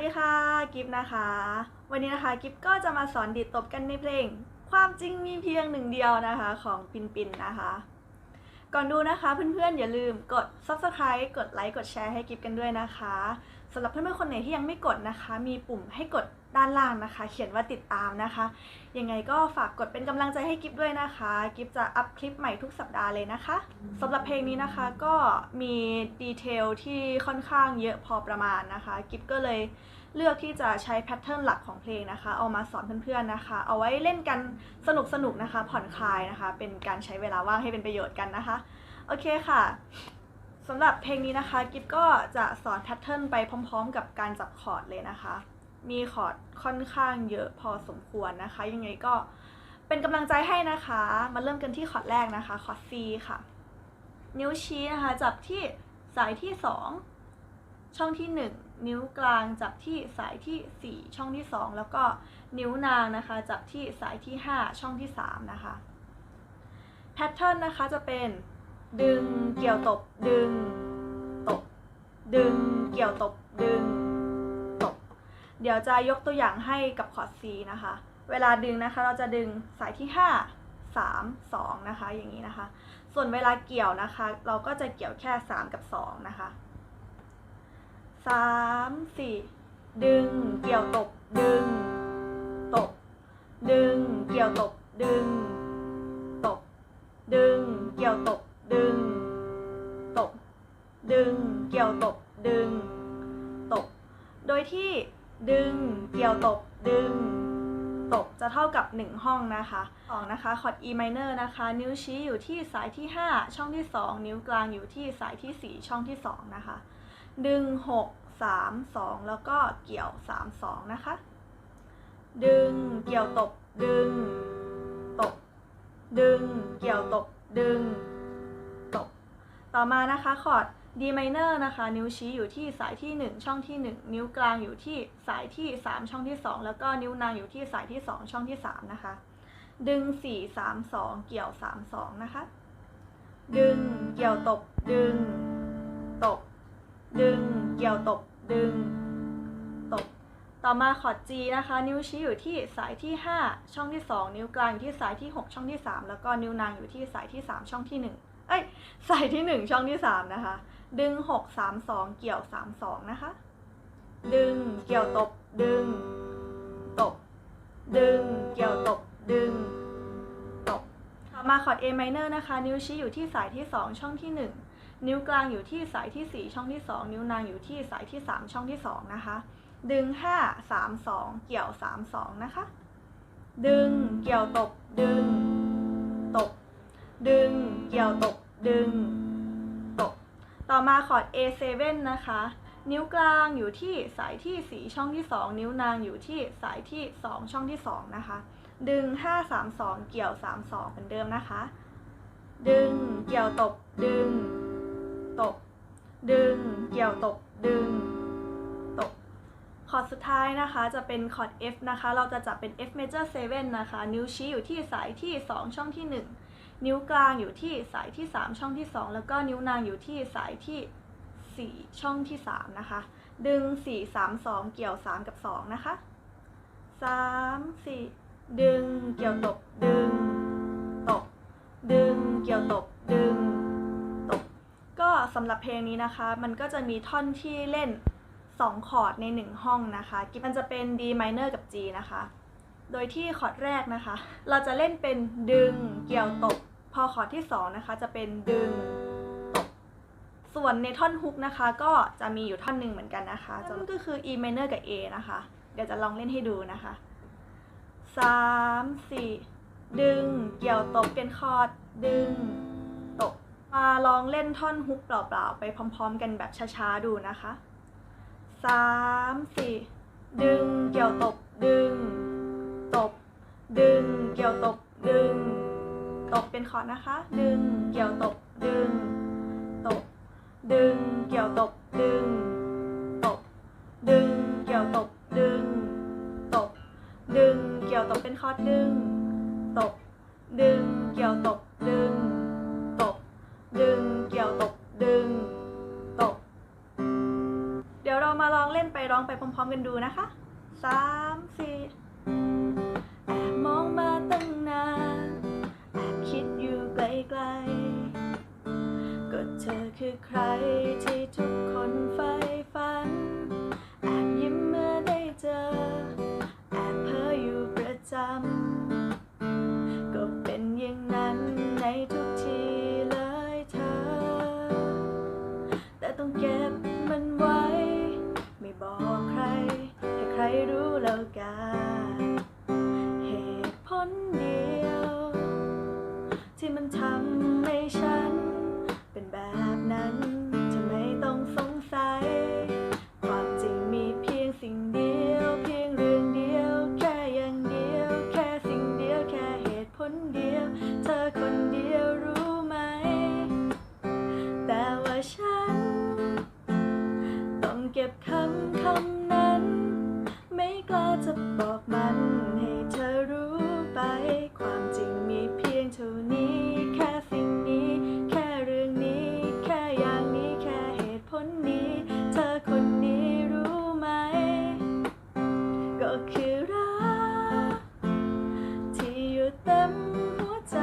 ดีค่ะกิฟนะคะ วันนี้นะคะกิฟก็จะมาสอนดีดตบกันในเพลง ความจริงมีเพียงหนึ่งเดียวนะคะของปินปินนะคะ ก่อนดูนะคะเพื่อนๆอย่าลืมกด subscribe กดไลค์กดแชร์ให้กิฟกันด้วยนะคะ สำหรับเพื่อนๆคนไหนที่ยังไม่กดนะคะ มีปุ่มให้กดด้านล่างนะคะ เขียนว่าติดตามนะคะ ยังไงก็ฝากกดเป็นกำลังใจให้กิฟด้วยนะคะ กิฟจะอัพคลิปใหม่ทุกสัปดาห์เลยนะคะสำหรับเพลงนี้นะคะก็มีดีเทลที่ค่อนข้างเยอะพอประมาณนะคะ กิฟก็เลยเลือกที่จะใช้แพทเทิร์นหลักของเพลงนะคะ เอามาสอนเพื่อนๆนะคะ เอาไว้เล่นกันสนุกๆนะคะ ผ่อนคลายนะคะ เป็นการใช้เวลาว่างให้เป็นประโยชน์กันนะคะ โอเคค่ะ สำหรับเพลงนี้นะคะกิฟก็จะสอนแพทเทิร์นไปพร้อม ๆ กับการจับคอร์ดเลยนะคะ มีคอร์ดค่อนข้างเยอะพอสมควรนะคะ ยังไงก็เป็นกำลังใจให้นะคะ มาเริ่มกันที่คอร์ดแรกนะคะคอร์ด C ค่ะ นิ้วชี้นะคะจับที่สายที่ 2 ช่องที่ 1 นิ้วกลางจับที่สายที่ 4 ช่องที่ 2 แล้วก็นิ้วนางนะคะจับที่สายที่ 5 ช่องที่ 3 นะคะแพทเทิร์นนะคะจะเป็น ดึง เกี่ยวตบ ดึง ตบ ดึง เกี่ยวตบ ดึง ตบ เดี๋ยวจะยกตัวอย่างให้กับคอร์ด C นะคะ เวลาดึงนะคะ เราจะดึงสายที่ 5 3 2 นะคะ อย่างนี้นะคะ ส่วนเวลาเกี่ยวนะคะ เราก็จะเกี่ยวแค่ 3 กับ 2 นะคะ 3 4 ดึง เกี่ยวตบ ดึง ตบ ดึง เกี่ยวตบ ดึง เกี่ยวตบ ดึง ตบจะเท่ากับ 1 ห้องนะคะสองนะคะคอร์ด E minor นะคะ นิ้วชี้อยู่ที่สายที่ 5 ช่องที่ 2 นิ้วกลางอยู่ที่สายที่ 4 ช่องที่ 2 นะคะ ดึง 6 3 2 แล้วก็เกี่ยว 3 2 นะคะ ดึง เกี่ยวตบ ดึง ตบ ดึง เกี่ยวตบ ดึง ตบ ต่อมานะคะคอร์ด D minor นะคะ นิ้วชี้อยู่ที่สายที่ 1 ช่องที่ 1 นิ้วกลางอยู่ที่สายที่ 3 ช่องที่ 2 แล้วก็นิ้วนางอยู่ที่สายที่ 2 ช่องที่ 3 นะคะ ดึง 4 3 2 เกี่ยว 3 2 นะคะ ดึงเกี่ยวตบ ดึง ตบ ดึง เกี่ยวตบ ดึง ตบ ต่อมาคอร์ด G นะคะ นิ้วชี้อยู่ที่สายที่ 5 ช่องที่ 2 นิ้วกลางอยู่ที่สายที่ 6 ช่องที่ 3 แล้วก็นิ้วนางอยู่ที่สายที่ 3 ช่องที่ 1 เอ้ย สายที่ 1 ช่องที่ 3 นะคะ ดึง 6 3 2 เกี่ยว 3 2 นะคะ ดึง เกี่ยวตบ ดึง ตบ ดึง เกี่ยวตบ ดึง ตบ ต่อมาคอร์ด A minor นะคะ นิ้วชี้อยู่ที่สายที่ 2 ช่องที่ 1 นิ้วกลางอยู่ที่สายที่ 4 ช่องที่ 2 นิ้วนางอยู่ที่สายที่ 3 ช่องที่ 2 นะคะ ดึง 5 3 2 เกี่ยว 3 2 นะคะ ดึง เกี่ยวตบ ดึง ตบ ดึง เกี่ยวตบ ดึงตบ ต่อมาคอร์ด A7 นะคะ นิ้วกลางอยู่ที่สายที่ 4 ช่องที่ 2 นิ้วนางอยู่ที่สายที่ 2 ช่องที่ 2 นะคะ ดึง 5 3 2 เกี่ยว 3 2เหมือนเดิมนะคะ ดึงเกี่ยวตบ ดึง ตบ ดึง เกี่ยวตบ ดึงตบคอร์ดสุดท้ายนะคะจะเป็นคอร์ด F นะคะ เราจะจับเป็น F major 7 นะคะ นิ้วชี้อยู่ที่สายที่ 2 ช่องที่ 1 นิ้วกลางอยู่ที่สายที่ 3 ช่องที่ 2 แล้วก็นิ้วนางอยู่ที่สายที่ 4 ช่องที่ 3 นะคะ ดึง 4 3 2 เกี่ยว 3 กับ 2 นะคะ 3 4 ดึงเกี่ยวตบ ดึง ตบ ดึงเกี่ยวตบ ดึง ตบ ก็สำหรับเพลงนี้นะคะ มันก็จะมีท่อนที่เล่น 2 คอร์ดใน 1 ห้องนะคะมันจะเป็น D minor กับ G นะคะโดยที่คอร์ดแรกนะคะ เราจะเล่นเป็นดึงเกี่ยวตบ พอคอร์ดที่2นะคะจะเป็นดึงตบส่วนในท่อนฮุกนะคะ ก็จะมีอยู่ท่อนหนึ่งเหมือนกันนะคะนั่นก็คือ E minor กับ A นะคะ เดี๋ยวจะลองเล่นให้ดูนะคะสามสี่ดึง เกี่ยวตบเป็นคอร์ดดึง ตบ มาลองเล่นท่อนฮุกเปล่าๆ ไปพร้อมๆ กันแบบช้าๆ ดูนะคะสามสี่ดึง เกี่ยวตบ ดึง ตบ ดึง เกี่ยวตบ ดึง ตบเป็นคอร์ดนะคะ ดึง เกี่ยวตบ ดึง ตบ ดึง เกี่ยวตบ ดึง ตบ ดึง เกี่ยวตบ ดึง ตบ ดึง เกี่ยวตบเป็นคอร์ดดึง ตบ ดึง เกี่ยวตบ ดึง ตบ ดึง เกี่ยวตบ ดึง ตบ เดี๋ยวเรามาลองเล่นไปร้องไปพร้อมๆกันดูนะคะสามสี่ บอกใคร ให้ใครรู้แล้วกันเหตุผลเดียว ที่มันทำให้ฉัน เป็นแบบนั้นเธอไม่ต้องสงสัย ความจริงมีเพียงสิ่งเดียว เพียงเรื่องเดียว แค่อย่างเดียว แค่สิ่งเดียว แค่เหตุผลเดียว เธอคนเดียวรู้ไหม แต่ว่าฉันต้องเก็บ คำนั้น ไม่กล้าจะบอกมันให้เธอรู้ไป ความจริงมีเพียงเท่านี้ แค่สิ่งนี้ แค่เรื่องนี้ แค่อย่างนี้แค่เหตุผลนี้ เธอคนนี้รู้ไหม ก็คือรักที่อยู่เต็มหัวใจ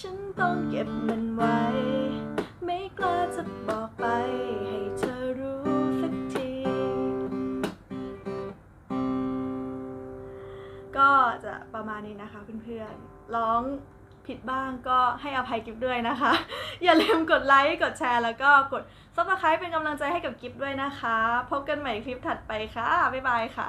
ฉันต้องเก็บมันไว้ นะคะเพื่อนๆ ร้องผิดบ้างก็ให้อภัยกิฟด้วยนะคะ อย่าลืมกดไลค์กดแชร์แล้วก็กด subscribe เป็นกำลังใจให้กับกิฟด้วยนะคะ พบกันใหม่คลิปถัดไปค่ะ บ๊ายบายค่ะ